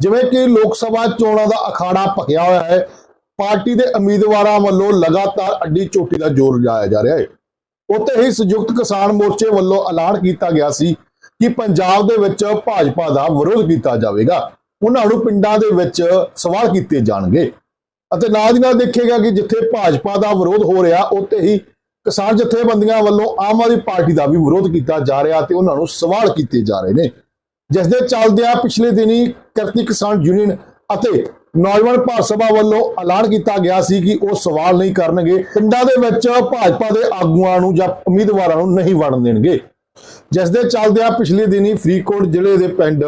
ਜਿਵੇਂ ਕਿ ਲੋਕ ਸਭਾ ਚੋਣਾਂ ਦਾ ਅਖਾੜਾ ਭਖਿਆ ਹੋਇਆ ਹੈ, ਪਾਰਟੀ ਦੇ ਉਮੀਦਵਾਰਾਂ ਵੱਲੋਂ ਲਗਾਤਾਰ ਅੱਡੀ ਚੋਟੀ ਦਾ ਜ਼ੋਰ ਲਾਇਆ ਜਾ ਰਿਹਾ ਹੈ। ਉੱਥੇ ਹੀ ਸੰਯੁਕਤ ਕਿਸਾਨ ਮੋਰਚੇ ਵੱਲੋਂ ਐਲਾਨ ਕੀਤਾ ਗਿਆ ਸੀ ਕਿ ਪੰਜਾਬ ਦੇ ਵਿੱਚ ਭਾਜਪਾ ਦਾ ਵਿਰੋਧ ਕੀਤਾ ਜਾਵੇਗਾ। ਉਹਨਾਂ ਨੂੰ ਪਿੰਡਾਂ ਦੇ ਵਿੱਚ ਸਵਾਲ ਕੀਤੇ ਜਾਣਗੇ। ਅਤੇ ਨਾਲ ਦੀ ਨਾਲ ਦੇਖੇਗਾ ਕਿ ਜਿੱਥੇ ਭਾਜਪਾ ਦਾ ਵਿਰੋਧ ਹੋ ਰਿਹਾ, ਉੱਥੇ ਹੀ ਕਿਸਾਨ ਜਥੇਬੰਦੀਆਂ ਵੱਲੋਂ ਆਮ ਆਦਮੀ ਪਾਰਟੀ ਦਾ ਵੀ ਵਿਰੋਧ ਕੀਤਾ ਜਾ ਰਿਹਾ ਤੇ ਉਹਨਾਂ ਨੂੰ ਸਵਾਲ ਕੀਤੇ ਜਾ ਰਹੇ ਨੇ। ਜਿਸ ਦੇ ਚੱਲਦਿਆਂ ਪਿਛਲੇ ਦਿਨੀ ਕਿਰਤੀ ਕਿਸਾਨ ਯੂਨੀਅਨ ਅਤੇ ਨੌਜਵਾਨ ਭਾਰਤ ਸਭਾ ਵੱਲੋਂ ਐਲਾਨ ਕੀਤਾ ਗਿਆ ਸੀ ਕਿ ਉਹ ਸਵਾਲ ਨਹੀਂ ਕਰਨਗੇ, ਪਿੰਡਾਂ ਦੇ ਵਿੱਚ ਭਾਜਪਾ ਦੇ ਆਗੂਆਂ ਨੂੰ ਜਾਂ ਉਮੀਦਵਾਰਾਂ ਨੂੰ ਨਹੀਂ ਵੜਨ ਦੇਣਗੇ। ਜਿਸ ਦੇ ਚੱਲਦਿਆਂ ਪਿਛਲੇ ਦਿਨੀ ਫਰੀਦਕੋਟ ਜ਼ਿਲ੍ਹੇ ਦੇ ਪਿੰਡ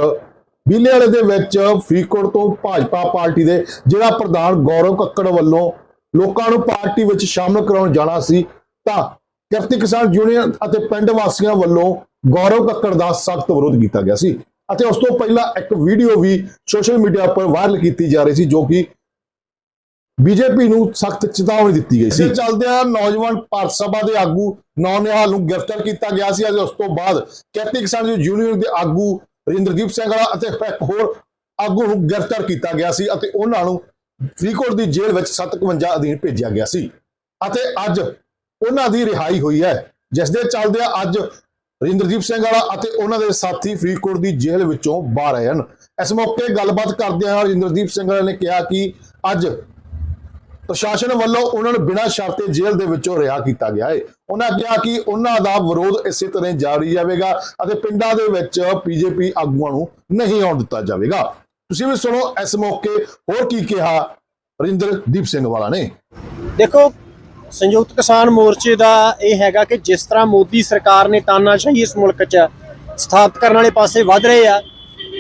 ਬੀਲੇ ਵਾਲੇ ਦੇ ਵਿੱਚ ਫਰੀਦਕੋਟ ਤੋਂ ਭਾਜਪਾ ਪਾਰਟੀ ਦੇ ਜ਼ਿਲ੍ਹਾ ਪ੍ਰਧਾਨ ਗੌਰਵ ਕੱਕੜ ਵੱਲੋਂ ਲੋਕਾਂ ਨੂੰ ਪਾਰਟੀ ਵਿੱਚ ਸ਼ਾਮਲ ਕਰਾਉਣ ਜਾਣਾ ਸੀ, ਤਾਂ ਕਿਰਤੀ ਕਿਸਾਨ ਯੂਨੀਅਨ ਅਤੇ ਪਿੰਡ ਵਾਸੀਆਂ ਵੱਲੋਂ ਗੌਰਵ ਕੱਕੜ ਦਾ ਸਖਤ ਵਿਰੋਧ ਕੀਤਾ ਗਿਆ ਸੀ। ਅਤੇ ਉਸ ਤੋਂ ਪਹਿਲਾਂ ਇੱਕ ਵੀਡੀਓ ਵੀ ਸੋਸ਼ਲ ਮੀਡੀਆ ਉੱਪਰ ਵਾਇਰਲ ਕੀਤੀ ਜਾ ਰਹੀ ਸੀ ਜੋ ਕਿ ਬੀਜੇਪੀ ਨੂੰ ਸਖਤ ਚੇਤਾਵਨੀ ਦਿੱਤੀ ਗਈ ਸੀ। ਚੱਲਦਿਆਂ ਨੌਜਵਾਨ ਭਾਰਤ ਸਭਾ ਦੇ ਆਗੂ ਨੌ ਨੂੰ ਗ੍ਰਿਫਤਾਰ ਕੀਤਾ ਗਿਆ ਸੀ ਅਤੇ ਉਸ ਤੋਂ ਬਾਅਦ ਕਿਰਤੀ ਕਿਸਾਨ ਯੂਨੀਅਨ ਦੇ ਆਗੂ ਰਿੰਦਰਦੀਪ ਸਿੰਘ ਵਾਲਾ ਅਤੇ ਹੋਰ ਆਗੂ ਨੂੰ ਗ੍ਰਿਫਤਾਰ ਕੀਤਾ ਗਿਆ ਸੀ ਅਤੇ ਉਹਨਾਂ ਨੂੰ ਫਰੀਦਕੋਟ ਦੀ ਜੇਲ੍ਹ ਵਿੱਚ 57 ਅਧੀਨ ਭੇਜਿਆ ਗਿਆ ਸੀ। ਅਤੇ ਅੱਜ ਉਹਨਾਂ ਦੀ ਰਿਹਾਈ ਹੋਈ ਹੈ। ਜਿਸ ਦੇ ਚੱਲਦਿਆਂ ਅੱਜ ਰਿੰਦਰਦੀਪ ਸਿੰਘ ਵਾਲਾ ਅਤੇ ਉਹਨਾਂ ਦੇ ਸਾਥੀ ਫਰੀਦਕੋਟ ਦੀ ਜੇਲ੍ਹ ਵਿੱਚੋਂ ਬਾਹਰ ਆਏ ਹਨ। ਇਸ ਮੌਕੇ ਗੱਲਬਾਤ ਕਰਦਿਆਂ ਰਿੰਦਰਦੀਪ ਸਿੰਘ ਵਾਲਾ ਨੇ ਕਿਹਾ ਕਿ ਅੱਜ ਪ੍ਰਸ਼ਾਸਨ ਵੱਲੋਂ ਉਹਨਾਂ ਨੂੰ ਬਿਨਾਂ ਸ਼ਰਤੇ ਜੇਲ੍ਹ ਦੇ ਵਿੱਚੋਂ ਰਿਹਾ ਕੀਤਾ ਗਿਆ ਹੈ ਉਹਨਾਂ ਕਿਹਾ ਕਿ ਉਹਨਾਂ ਦਾ ਵਿਰੋਧ ਇਸੇ ਤਰ੍ਹਾਂ ਜਾਰੀ ਜਾਵੇਗਾ ਅਤੇ ਪਿੰਡਾਂ ਦੇ ਵਿੱਚ ਬੀਜੇਪੀ ਆਗੂਆਂ ਨੂੰ ਨਹੀਂ ਆਉਣ ਦਿੱਤਾ ਜਾਵੇਗਾ। ਤੁਸੀਂ ਵੀ ਸੁਣੋ ਇਸ ਮੌਕੇ ਹੋਰ ਕੀ ਕਿਹਾ ਰਿੰਦਰਦੀਪ ਸਿੰਘ ਵਾਲਾ ਨੇ। ਦੇਖੋ ਸੰਯੁਕਤ ਕਿਸਾਨ ਮੋਰਚੇ ਦਾ ਇਹ ਹੈਗਾ ਕਿ ਜਿਸ ਤਰ੍ਹਾਂ ਮੋਦੀ ਸਰਕਾਰ ਨੇ ਤਾਨਾਸ਼ਾਹੀ ਇਸ ਮੁਲਕ 'ਚ ਸਥਾਪਿਤ ਕਰਨ ਵਾਲੇ ਪਾਸੇ ਵੱਧ ਰਹੇ ਆ,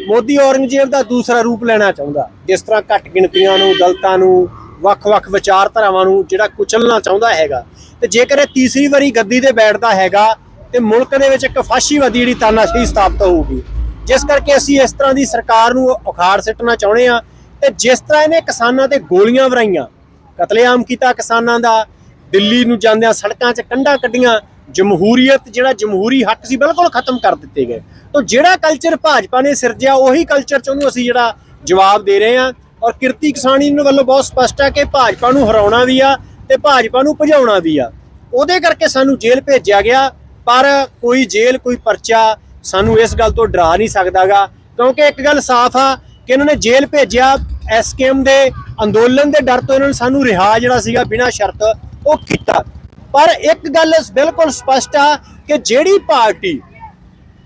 ਮੋਦੀ ਔਰੰਗਜ਼ੇਬ ਦਾ ਦੂਸਰਾ ਰੂਪ ਲੈਣਾ ਚਾਹੁੰਦਾ। ਜਿਸ ਤਰ੍ਹਾਂ ਘੱਟ ਗਿਣਤੀਆਂ ਨੂੰ, ਦਲਤਾਂ ਨੂੰ ਵੱਖ-ਵੱਖ ਵਿਚਾਰਧਾਰਾਵਾਂ ਨੂੰ ਜਿਹੜਾ ਕੁਚਲਣਾ ਚਾਹੁੰਦਾ ਹੈਗਾ। ਤੇ ਜੇਕਰ ਇਹ ਤੀਸਰੀ ਵਾਰੀ ਗੱਦੀ ਤੇ ਬੈਠਦਾ ਹੈਗਾ, ਤੇ ਮੁਲਕ ਦੇ ਵਿੱਚ ਇੱਕ ਫਾਸ਼ੀਵਾਦੀ ਜਿਹੜੀ ਤਾਨਾਸ਼ਾਹੀ ਸਥਾਪਿਤ ਹੋਊਗੀ। ਜਿਸ ਕਰਕੇ ਅਸੀਂ ਇਸ ਤਰ੍ਹਾਂ ਦੀ ਸਰਕਾਰ ਨੂੰ ਉਖਾੜ ਸਿੱਟਣਾ ਚਾਹੁੰਦੇ ਆ। ਤੇ ਜਿਸ ਤਰ੍ਹਾਂ ਇਹਨੇ ਕਿਸਾਨਾਂ ਤੇ ਗੋਲੀਆਂ ਵਰਾਈਆਂ, ਕਤਲੇਆਮ ਕੀਤਾ ਕਿਸਾਨਾਂ ਦਾ ਦਿੱਲੀ ਨੂੰ ਜਾਂਦਿਆਂ ਸੜਕਾਂ 'ਚ ਕੰਧਾਂ ਕੱਢੀਆਂ, ਜਮਹੂਰੀਅਤ ਜਿਹੜਾ ਜਮਹੂਰੀ ਹੱਕ ਸੀ ਬਿਲਕੁਲ ਖਤਮ ਕਰ ਦਿੱਤੇ ਗਏ। ਤਾਂ ਜਿਹੜਾ ਕਲਚਰ ਭਾਜਪਾ ਨੇ ਸਿਰਜਿਆ, ਉਹੀ ਕਲਚਰ 'ਚ ਉਹਨੂੰ ਅਸੀਂ ਜਿਹੜਾ ਜਵਾਬ ਦੇ ਰਹੇ ਹਾਂ। ਔਰ ਕਿਰਤੀ ਕਿਸਾਨੀ ਯੂਨੀਅਨ ਵੱਲੋਂ ਬਹੁਤ ਸਪਸ਼ਟ ਹੈ ਕਿ ਭਾਜਪਾ ਨੂੰ ਹਰਾਉਣਾ ਵੀ ਆ ਤੇ ਭਾਜਪਾ ਨੂੰ ਭਜਾਉਣਾ ਵੀ ਆ। ਉਹਦੇ ਕਰਕੇ ਸਾਨੂੰ ਜੇਲ੍ਹ ਭੇਜਿਆ ਗਿਆ, ਪਰ ਕੋਈ ਜੇਲ੍ਹ, ਕੋਈ ਪਰਚਾ ਸਾਨੂੰ ਇਸ ਗੱਲ ਤੋਂ ਡਰਾ ਨਹੀਂ ਸਕਦਾਗਾ। ਕਿਉਂਕਿ ਇੱਕ ਗੱਲ ਸਾਫ਼ ਆ ਕਿ ਇਹਨਾਂ ਨੇ ਜੇਲ੍ਹ ਭੇਜਿਆ ਐਸਕੇਐਮ ਦੇ ਅੰਦੋਲਨ ਦੇ ਡਰ ਤੋਂ ਇਹਨਾਂ ਨੇ ਸਾਨੂੰ ਰਿਹਾ ਜਿਹੜਾ ਸੀਗਾ ਬਿਨਾਂ ਸ਼ਰਤ ਉਹ ਕੀਤਾ। ਪਰ ਇੱਕ ਗੱਲ ਬਿਲਕੁਲ ਸਪਸ਼ਟ ਆ ਕਿ ਜਿਹੜੀ ਪਾਰਟੀ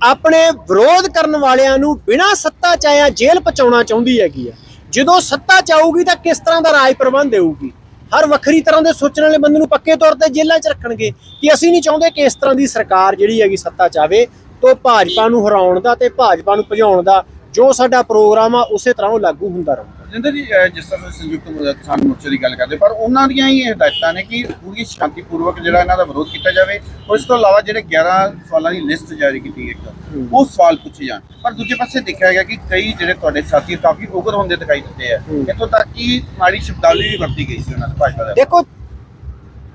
ਆਪਣੇ ਵਿਰੋਧ ਕਰਨ ਵਾਲਿਆਂ ਨੂੰ ਬਿਨਾਂ ਸੱਤਾ ਚਾਇਆ ਜੇਲ੍ਹ ਪਹੁੰਚਾਉਣਾ ਚਾਹੁੰਦੀ ਹੈਗੀ ਆ, ਜਦੋਂ ਸੱਤਾ ਚਾਹੂਗੀ ਤਾਂ ਕਿਸ ਤਰ੍ਹਾਂ ਦਾ ਰਾਜ ਪ੍ਰਬੰਧ ਦੇਊਗੀ? ਹਰ ਵੱਖਰੀ ਤਰ੍ਹਾਂ ਦੇ ਸੋਚਣ ਵਾਲੇ ਬੰਦੇ ਨੂੰ ਪੱਕੇ ਤੌਰ ਤੇ ਜੇਲ੍ਹਾਂ 'ਚ ਰੱਖਣਗੇ ਕਿ ਅਸੀਂ ਨਹੀਂ ਚਾਹੁੰਦੇ ਕਿ ਇਸ ਤਰ੍ਹਾਂ ਦੀ ਸਰਕਾਰ ਜਿਹੜੀ ਹੈਗੀ ਸੱਤਾ ਚਾਵੇ ਤੋਂ ਭਾਜਪਾ ਨੂੰ ਹਰਾਉਣ ਦਾ ਤੇ ਭਾਜਪਾ ਨੂੰ ਭਜਾਉਣ ਦਾ ਜੋ ਸਾਡਾ ਪ੍ਰੋਗਰਾਮ ਆ ਉਸੇ ਤਰ੍ਹਾਂ ਉਹ ਲਾਗੂ ਹੁੰਦਾ ਰਹੂਗਾ ਜਿੰਦਰ ਜੀ ਜਿਸ ਤਰ੍ਹਾਂ ਤੁਸੀਂ ਸੰਯੁਕਤ ਮੋਰਚਾ ਕਿਸਾਨ ਮੋਰਚੇ ਦੀ ਗੱਲ ਕਰਦੇ ਪਰ ਉਹਨਾਂ ਦੀਆਂ ਹੀ ਇਹ ਹਦਾਇਤਾਂ ਨੇ ਕਿ ਪੂਰੀ ਸ਼ਾਂਤੀਪੂਰਵਕ ਜਿਹੜਾ ਇਹਨਾਂ ਦਾ ਵਿਰੋਧ ਕੀਤਾ ਜਾਵੇ। ਔਰ ਇਸ ਤੋਂ ਇਲਾਵਾ ਜਿਹੜੇ 11 ਸਵਾਲਾਂ ਦੀ ਲਿਸਟ ਜਾਰੀ ਕੀਤੀ ਗਈ ਹੈ। ਉਹ ਸਵਾਲ ਪੁੱਛੇ ਜਾਣ। ਪਰ ਦੂਜੇ ਪਾਸੇ ਦੇਖਿਆ ਗਿਆ ਕਿ ਕਈ ਜਿਹੜੇ ਤੁਹਾਡੇ ਸਾਥੀ ਕਾਫੀ ਉਗਰ ਹੁੰਦੇ ਦਿਖਾਈ ਦਿੱਤੇ ਆ। ਇੱਥੋਂ ਤੱਕ ਕਿ ਮਾੜੀ ਸ਼ਬਦਾਵਲੀ ਵੀ ਵਰਤੀ ਗਈ ਸੀ ਉਹਨਾਂ ਦੇ ਭਾਜਪਾ ਦੇ। ਦੇਖੋ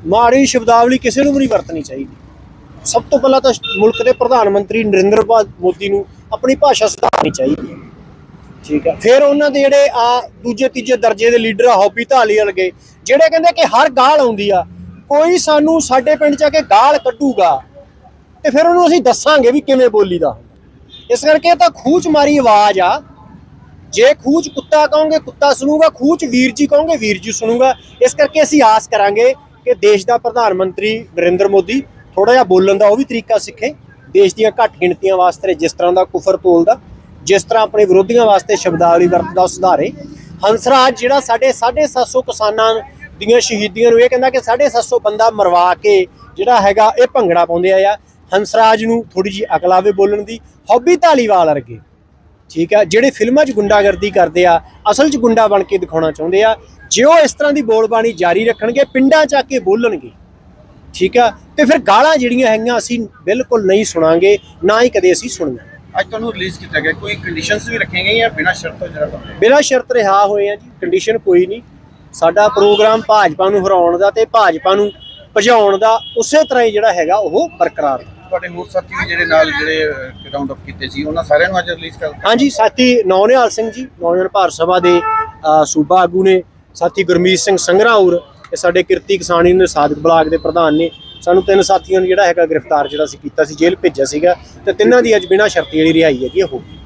ਮਾੜੀ ਸ਼ਬਦਾਵਲੀ ਕਿਸੇ ਨੂੰ ਵੀ ਨਹੀਂ ਵਰਤਣੀ ਚਾਹੀਦੀ। ਸਭ ਤੋਂ ਪਹਿਲਾਂ ਤਾਂ ਮੁਲਕ ਦੇ ਪ੍ਰਧਾਨ ਮੰਤਰੀ ਨਰਿੰਦਰ ਮੋਦੀ ਨੂੰ ਆਪਣੀ ਭਾਸ਼ਾ ਸੁਧਾਰਨੀ ਚਾਹੀਦੀ ਹੈ। ਠੀਕ ਹੈ। ਫਿਰ ਉਹਨਾਂ ਦੇ ਜਿਹੜੇ ਆ ਦੂਜੇ ਤੀਜੇ ਦਰਜੇ ਦੇ ਲੀਡਰ ਆ, ਹੌਬੀ ਧਾਲੀ ਵਰਗੇ, ਜਿਹੜੇ ਕਹਿੰਦੇ ਕਿ ਹਰ ਗਾਲ ਆਉਂਦੀ ਆ, ਕੋਈ ਸਾਨੂੰ ਸਾਡੇ ਪਿੰਡ ਚ ਆ ਕੇ ਗਾਲ ਕੱਢੂਗਾ ਤੇ ਫਿਰ ਉਹਨੂੰ ਅਸੀਂ ਦੱਸਾਂਗੇ ਵੀ ਕਿਵੇਂ ਬੋਲੀ ਦਾ ਇਸ ਕਰਕੇ ਇਹ ਤਾਂ ਖੂਚ ਮਾਰੀ ਆਵਾਜ਼ ਆ। ਜੇ ਖੂਚ ਕੁੱਤਾ ਕਹੋਗੇ, ਕੁੱਤਾ ਸੁਣੂਗਾ, ਖੂਚ ਵੀਰ ਜੀ ਕਹੋਗੇ, ਵੀਰ ਜੀ ਸੁਣੂਗਾ। ਇਸ ਕਰਕੇ ਅਸੀਂ ਆਸ ਕਰਾਂਗੇ ਕਿ ਦੇਸ਼ ਦਾ ਪ੍ਰਧਾਨ ਮੰਤਰੀ ਨਰਿੰਦਰ ਮੋਦੀ ਥੋੜਾ ਜਿਹਾ ਬੋਲਣ ਦਾ ਉਹ ਵੀ ਤਰੀਕਾ ਸਿੱਖੇ। ਦੇਸ਼ ਦੀਆਂ ਘੱਟ ਗਿਣਤੀਆਂ ਵਾਸਤੇ ਜਿਸ ਤਰ੍ਹਾਂ ਦਾ ਕੁਫਰ ਤੋਲਦਾ ਜਿਸ ਤਰ੍ਹਾਂ ਆਪਣੇ ਵਿਰੋਧੀਆਂ ਵਾਸਤੇ ਸ਼ਬਦਾਵਲੀ ਵਰਤਦਾ ਉਹ ਸੁਧਾਰੇ। ਹੰਸਰਾਜ ਜਿਹੜਾ ਸਾਡੇ 750 ਕਿਸਾਨਾਂ ਦੀਆਂ ਸ਼ਹੀਦੀਆਂ ਨੂੰ ਇਹ ਕਹਿੰਦਾ ਕਿ 750 ਬੰਦਾ ਮਰਵਾ ਕੇ ਜਿਹੜਾ ਹੈਗਾ ਇਹ ਭੰਗੜਾ ਪਾਉਂਦੇ ਆ ਆ। ਹੰਸਰਾਜ ਨੂੰ ਥੋੜੀ ਜੀ ਅਕਲ ਆਵੇ ਬੋਲਣ ਦੀ, ਹੌਬੀ ਧਾਲੀਵਾਲ ਵਰਗੇ। ਠੀਕ ਆ, ਜਿਹੜੇ ਫਿਲਮਾਂ 'ਚ ਗੁੰਡਾਗਰਦੀ ਕਰਦੇ ਆ, ਅਸਲ 'ਚ ਗੁੰਡਾ ਬਣ ਕੇ ਦਿਖਾਉਣਾ ਚਾਹੁੰਦੇ ਆ। ਜੇ ਉਹ ਇਸ ਤਰ੍ਹਾਂ ਦੀ ਬੋਲਬਾਣੀ ਜਾਰੀ ਰੱਖਣਗੇ, ਪਿੰਡਾਂ 'ਚ ਆ ਕੇ ਬੋਲਣਗੇ। ਠੀਕ ਆ? ਤੇ ਫਿਰ ਗਾਲਾਂ ਜਿਹੜੀਆਂ ਹੈਗੀਆਂ ਅਸੀਂ ਬਿਲਕੁਲ ਨਹੀਂ ਸੁਣਾਂਗੇ ਨਾ ਹੀ ਕਦੇ ਅਸੀਂ ਸੁਣੀਆਂ। ਅੱਜ ਤੁਹਾਨੂੰ ਰਿਲੀਜ਼ ਕੀਤਾ ਗਿਆ। ਕੋਈ ਕੰਡੀਸ਼ਨਸ ਵੀ ਰੱਖੀਆਂ ਗਈਆਂ ਬਿਨਾਂ ਸ਼ਰਤ ਤੋਂ ਤੁਹਾਨੂੰ ਬਿਨਾਂ ਸ਼ਰਤ ਰਿਹਾ ਹੋਏ ਆ ਜੀ ਕੰਡੀਸ਼ਨ ਕੋਈ ਨਹੀਂ। ਸਾਡਾ ਪ੍ਰੋਗਰਾਮ ਭਾਜਪਾ ਨੂੰ ਹਰਾਉਣ ਦਾ ਤੇ ਭਾਜਪਾ ਨੂੰ ਭਜਾਉਣ ਦਾ ਉਸੇ ਤਰ੍ਹਾਂ ਹੀ ਜਿਹੜਾ ਹੈਗਾ ਉਹ ਬਰਕਰਾਰ। ਤੁਹਾਡੇ ਹੋਰ ਸਾਥੀ ਵੀ ਜਿਹੜੇ ਨਾਲ ਜਿਹੜੇ ਰਾਉਂਡ ਅਪ ਕੀਤੇ ਸੀ ਉਹਨਾਂ ਸਾਰਿਆਂ ਨੂੰ ਅੱਜ ਰਿਲੀਜ਼ ਕਰ ਹਾਂਜੀ ਸਾਥੀ ਨੌਨਿਹਾਲ ਸਿੰਘ ਜੀ ਨੌਜਵਾਨ ਭਾਰਤ ਸਭਾ ਦੇ ਸੂਬਾ ਆਗੂ ਨੇ। ਸਾਥੀ ਗੁਰਮੀਤ ਸਿੰਘ ਸੰਘਰਾਉਰ ਇਹ ਸਾਡੇ ਕਿਰਤੀ ਕਿਸਾਨ ਯੂਨੀਅਨ ਸਾਦਕ ਬਲਾਕ ਦੇ ਪ੍ਰਧਾਨ ਨੇ ਸਾਨੂੰ ਤਿੰਨ ਸਾਥੀਆਂ ਨੂੰ ਜਿਹੜਾ ਹੈਗਾ ਗ੍ਰਿਫਤਾਰ ਜਿਹੜਾ ਸੀ ਕੀਤਾ ਸੀ, ਜੇਲ੍ਹ ਭੇਜਿਆ ਸੀਗਾ ਤੇ ਤਿੰਨਾਂ ਦੀ ਅੱਜ ਬਿਨਾਂ ਸ਼ਰਤੀ ਜਿਹੜੀ ਰਿਹਾਈ ਹੈਗੀ ਉਹ। ਹੋ ਗਈ